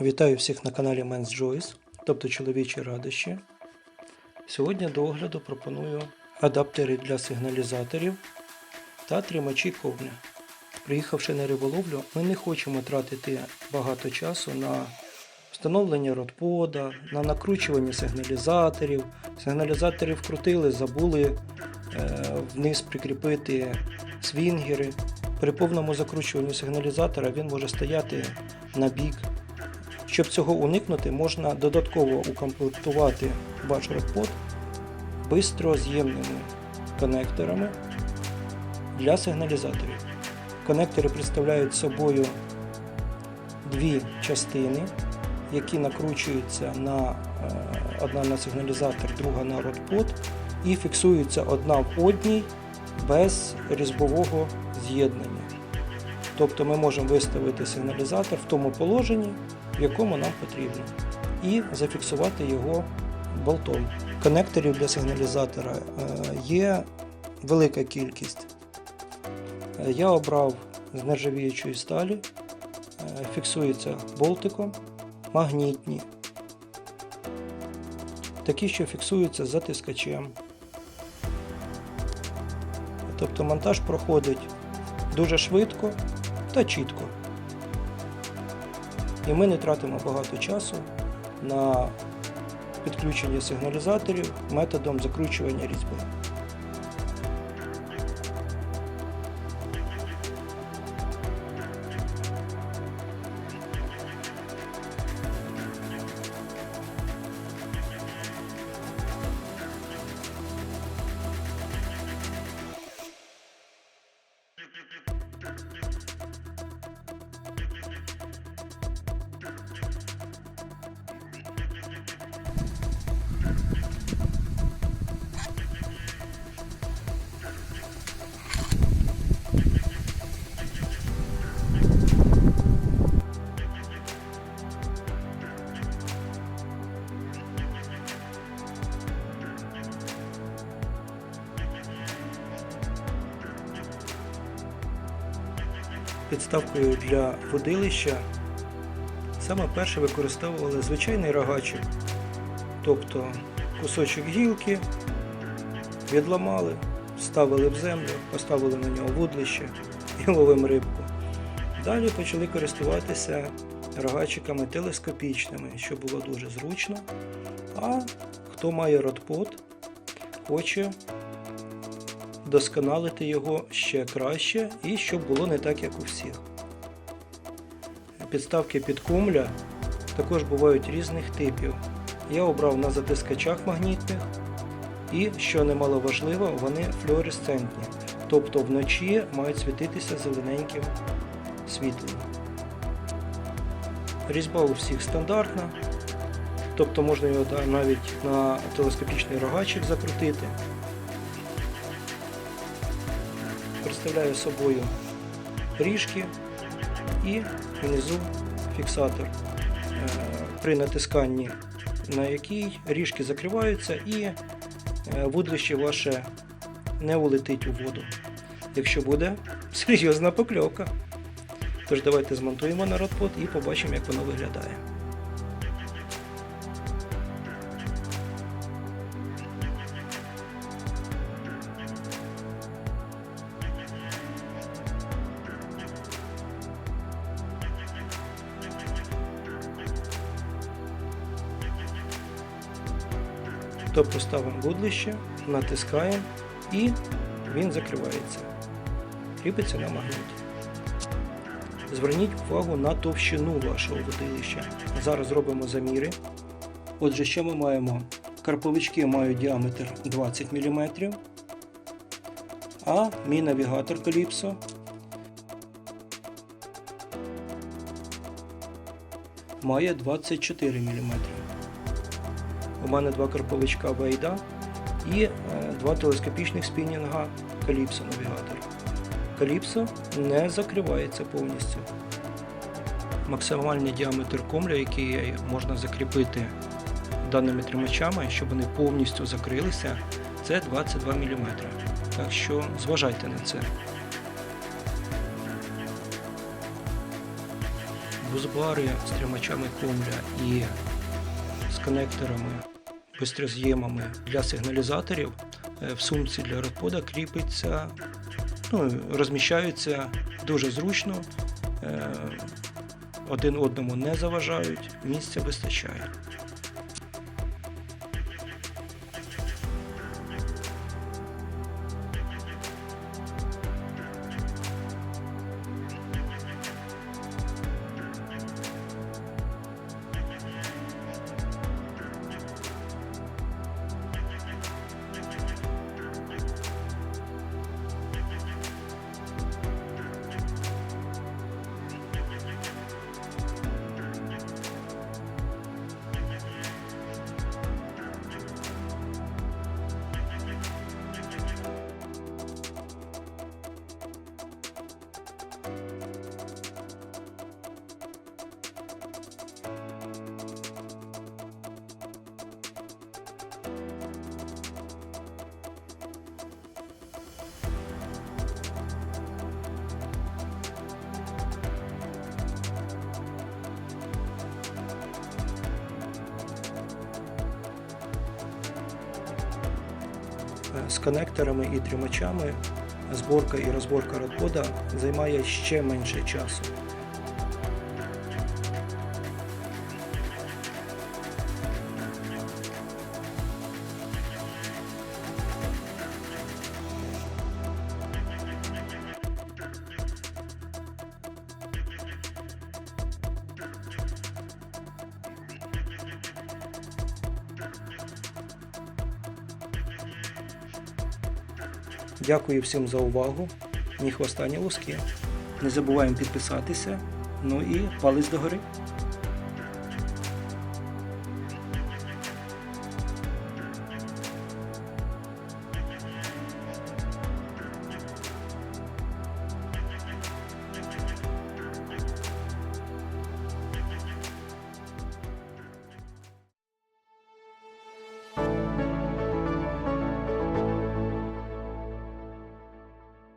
Вітаю всіх на каналі Men's Joys, тобто чоловічі радощі. Сьогодні до огляду пропоную адаптери для сигналізаторів та тримачі ковня. Приїхавши на риболовлю, ми не хочемо тратити багато часу на встановлення ротпода, на накручування сигналізаторів. Сигналізатори вкрутили, забули е, вниз прикріпити свінгери. При повному закручуванні сигналізатора він може стояти на бік. Щоб цього уникнути, можна додатково укомплектувати ваш ротпод бистроз'ємними конекторами для сигналізаторів. Конектори представляють собою дві частини, які накручуються на е, одна на сигналізатор, друга на ротпод і фіксуються одна в одній без різьбового з'єднання. Тобто ми можемо виставити сигналізатор в тому положенні, в якому нам потрібно, і зафіксувати його болтом. Конекторів для сигналізатора е, є велика кількість. Е, Я обрав з нержавіючої сталі, е, фіксується болтиком, магнітні, такі, що фіксуються затискачем. Тобто монтаж проходить дуже швидко та чітко. І ми не тратимо багато часу на підключення сигналізаторів методом закручування різьби. Підставкою для водилища саме перше використовували звичайний рогачик, тобто кусочок гілки, відламали, ставили в землю, поставили на нього вудлище і ловимо рибку. Далі почали користуватися рогачиками телескопічними, що було дуже зручно. А хто має ротпот, хоче досконалити його ще краще і щоб було не так, як у всіх. Підставки під кумля також бувають різних типів. Я обрав на затискачах магнітних і, що немало важливо, вони флуоресцентні, тобто вночі мають світитися зелененьким світлом. Різьба у всіх стандартна, тобто можна його навіть на телескопічний рогачик закрутити. Представляє собою ріжки і внизу фіксатор, е, при натисканні на який ріжки закриваються і е, вудлище ваше не улетить у воду, якщо буде серйозна покльовка. Тож давайте змонтуємо на ротпот і побачимо, як воно виглядає. Тобто ставимо вудлище, натискаємо і він закривається. Кріпиться на магніті. Зверніть увагу на товщину вашого водилища. Зараз робимо заміри. Отже, що ми маємо? Карповички мають діаметр 20 мм, а мій навігатор Calypso має 24 мм. У мене два карповичка Вейда і е, два телескопічних спінінга Calypso навігатор. Calypso не закривається повністю. Максимальний діаметр комля, який можна закріпити даними тримачами, щоб вони повністю закрилися, це 22 мм. Так що зважайте на це. бузбари з тримачами комля і конекторами, бистроз'ємами для сигналізаторів е, в сумці для родпода кріпиться, ну, розміщаються дуже зручно, е, один одному не заважають, місця вистачає. З конекторами і тримачами зборка і розборка родпода займає ще менше часу. Дякую всім за увагу. Ні хвоста, ні луски. Не забуваємо підписатися. Ну і палець догори.